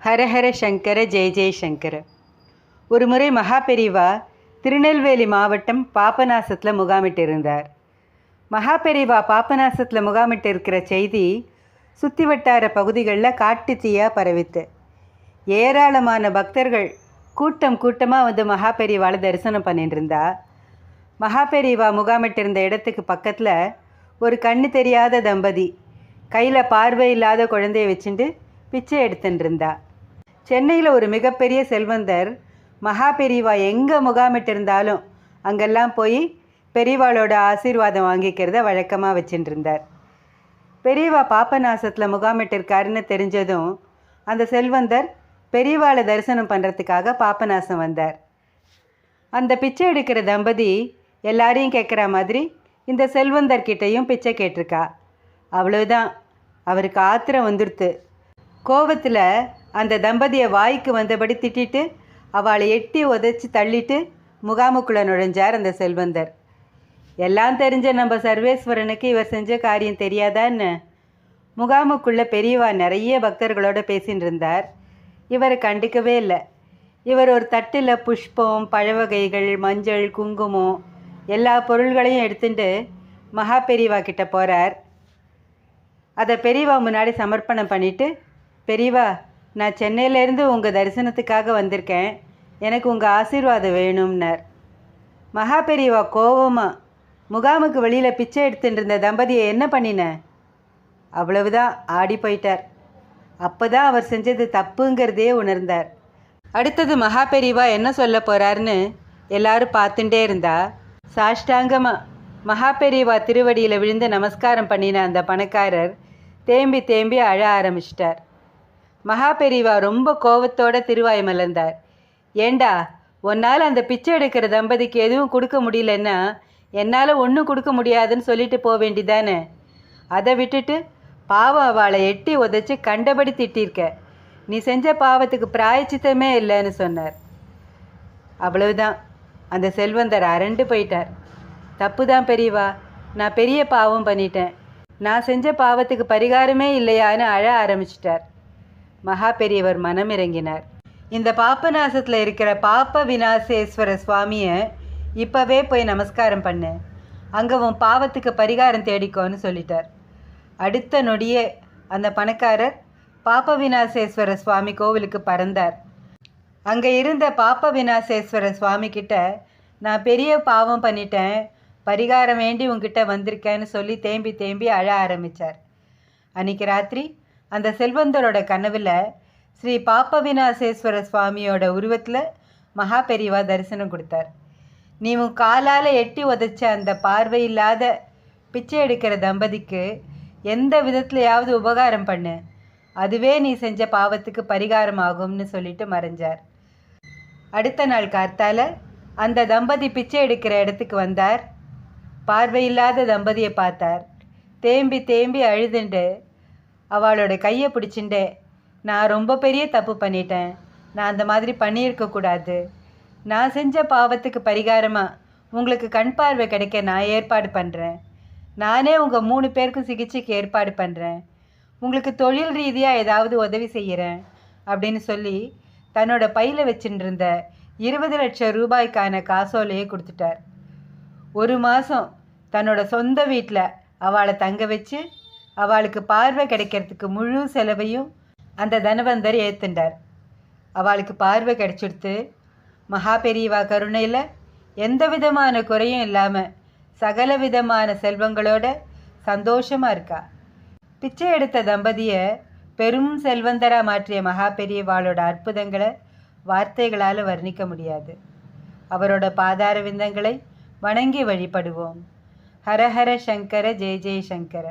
ஹரஹர சங்கர ஜெய ஜெய சங்கர. ஒரு முறை மகாபெரிவா திருநெல்வேலி மாவட்டம் பாபநாசத்தில் முகாமிட்டு இருந்தார் மகாபெரிவா பாபநாசத்தில் முகாமிட்டு இருக்கிற செய்தி சுற்றி வட்டார பகுதிகளில் காட்டு தீயாக பரவித்து. ஏராளமான பக்தர்கள் கூட்டம் கூட்டமாக வந்து மகாபெரிவாளை தரிசனம் பண்ணிட்டு இருந்தா மகாபெரிவா முகாமிட்டிருந்த இடத்துக்கு பக்கத்தில் ஒரு கண்ணு தெரியாத தம்பதி கையில் பார்வை இல்லாத குழந்தைய வச்சுட்டு பிச்சை எடுத்துட்டு இருந்தா சென்னையில் ஒரு மிகப்பெரிய செல்வந்தர் மகா பெரியவா எங்கே முகாமிட்டு இருந்தாலும் அங்கெல்லாம் போய் பெரியவாளோட ஆசீர்வாதம் வாங்கிக்கிறத வழக்கமாக வச்சுட்டு இருந்தார் பெரியவா பாப்பநாசத்தில் முகாமிட்டிருக்காருன்னு தெரிஞ்சதும் அந்த செல்வந்தர் பெரியவாளை தரிசனம் பண்ணுறதுக்காக பாப்பநாசம் வந்தார். அந்த பிச்சை எடுக்கிற தம்பதி எல்லாரையும் கேட்குற மாதிரி இந்த செல்வந்தர்கிட்டையும் பிச்சை கேட்டிருக்கா. அவ்வளோதான் அவருக்கு ஆத்திரம் வந்துடுத்து கோவத்தில் அந்த தம்பதியை வாய்க்கு வந்தபடி திட்டிட்டு அவளை எட்டி உதைச்சி தள்ளிட்டு முகாமுக்குள்ளே நுழைஞ்சார் அந்த செல்வந்தர். எல்லாம் தெரிஞ்ச நம்ம சர்வேஸ்வரனுக்கு இவர் செஞ்ச காரியம் தெரியாதான்னு முகாமுக்குள்ளே பெரியவா நிறைய பக்தர்களோட பேசின்னு இருந்தார். இவரை கண்டுக்கவே இல்லை. இவர் ஒரு தட்டில் புஷ்பம் பழ வகைகள் மஞ்சள் குங்குமம் எல்லா பொருள்களையும் எடுத்துட்டு மகா பெரியவா கிட்ட போகிறார் அதை பெரியவா முன்னாடி சமர்ப்பணம் பண்ணிவிட்டு பெரியவா நான் சென்னையிலேருந்து உங்கள் தரிசனத்துக்காக வந்திருக்கேன். எனக்கு உங்கள் ஆசீர்வாதம் வேணும்னார். மகா பெரியவா கோபமாக முகாமுக்கு வெளியில் பிச்சை எடுத்துட்டு இருந்த தம்பதியை என்ன பண்ணின? அவ்வளவுதான் ஆடி போயிட்டார். அப்போ தான் அவர் செஞ்சது தப்புங்கிறதே உணர்ந்தார். அடுத்தது மகா பெரியவா என்ன சொல்ல போகிறாருன்னு எல்லாரும் பார்த்துட்டே இருந்தா சாஷ்டாங்கமாக மகா பெரியவா திருவடியில் விழுந்து நமஸ்காரம் பண்ணின அந்த பணக்காரர் தேம்பி தேம்பி அழ ஆரம்பிச்சிட்டார். மகா பெரிவா ரொம்ப கோவத்தோட திருவாய் மலர்ந்தார் ஏண்டா உன்னால் அந்த பிச்சை எடுக்கிற தம்பதிக்கு எதுவும் கொடுக்க முடியலன்னா என்னால் ஒன்றும் கொடுக்க முடியாதுன்னு சொல்லிட்டு போக வேண்டிதானே? அதை விட்டுட்டு பாவம் அவளை எட்டி உதைச்சி கண்டபடி திட்டிருக்க. நீ செஞ்ச பாவத்துக்கு பிராயச்சித்தமே இல்லைன்னு சொன்னார். அவ்வளவுதான். அந்த செல்வந்தர் அரண்டு போயிட்டார். தப்பு தான் பெரியவா. நான் பெரிய பாவம் பண்ணிட்டேன். நான் செஞ்ச பாவத்துக்கு பரிகாரமே இல்லையான்னு அழ ஆரம்பிச்சிட்டார். மகா பெரியவர் மனம் இறங்கினார். இந்த பாப்பநாசத்தில் இருக்கிற பாப்ப விநாசேஸ்வர சுவாமியை இப்போவே போய் நமஸ்காரம் பண்ணு. அங்கே உன் பாவத்துக்கு பரிகாரம் தேடிக்கோன்னு சொல்லிட்டார். அடுத்த நொடியே அந்த பணக்காரர் பாப்ப விநாசேஸ்வர சுவாமி கோவிலுக்கு பறந்தார். அங்கே இருந்த பாப்ப விநாசேஸ்வர சுவாமி கிட்ட நான் பெரிய பாவம் பண்ணிட்டேன். பரிகாரம் வேண்டி உங்ககிட்ட வந்திருக்கேன்னு சொல்லி தேம்பி தேம்பி அழ ஆரம்பித்தார் அன்னைக்கு ராத்திரி அந்த செல்வந்தரோட கனவில் ஸ்ரீ பாப்பவிநாசேஸ்வர சுவாமியோட உருவத்தில் மகா பெரிவா தரிசனம் கொடுத்தார். நீ உன் காலால் எட்டி உதைச்ச அந்த பார்வை இல்லாத பிச்சை எடுக்கிற தம்பதிக்கு எந்த விதத்துலையாவது உபகாரம் பண்ணு. அதுவே நீ செஞ்ச பாவத்துக்கு பரிகாரம் ஆகும்னு சொல்லிட்டு மறைஞ்சார். அடுத்த நாள் கார்த்தால அந்த தம்பதி பிச்சை எடுக்கிற இடத்துக்கு வந்தார். பார்வையில்லாத தம்பதியை பார்த்தார். தேம்பி தேம்பி அழுதுண்டு அவளோட கையை பிடிச்சிண்டே நான் ரொம்ப பெரிய தப்பு பண்ணிட்டேன். நான் அந்த மாதிரி பண்ணியிருக்கக்கூடாது நான் செஞ்ச பாவத்துக்கு பரிகாரமாக உங்களுக்கு கண் பார்வை கிடைக்க நான் ஏற்பாடு பண்ணுறேன் நானே உங்கள் மூணு பேருக்கும் சிகிச்சைக்கு ஏற்பாடு பண்ணுறேன் உங்களுக்கு தொழில் ரீதியாக ஏதாவது உதவி செய்கிறேன் அப்படின்னு சொல்லி தன்னோட பையில் வச்சுட்டு இருபது லட்சம் ரூபாய்க்கான காசோலையே கொடுத்துட்டார். ஒரு மாதம் தன்னோட சொந்த வீட்டில் அவளை தங்க வச்சு அவளுக்கு பார்வை கிடைக்கிறதுக்கு முழு செலவையும் அந்த தனவந்தர் ஏற்றுண்டார் அவளுக்கு பார்வை கிடைச்சிடுத்து மகா பெரியவா கருணையில் எந்த விதமான குறையும் இல்லாமல் சகல விதமான செல்வங்களோட சந்தோஷமாக இருக்கா. பிச்சை எடுத்த தம்பதியை பெரும் செல்வந்தராக மாற்றிய மகா பெரியவாளோட அற்புதங்களை வார்த்தைகளால் வர்ணிக்க முடியாது. அவரோட பாதார விந்தங்களை வணங்கி வழிபடுவோம். ஹரஹர சங்கர ஜெய ஜெய சங்கர.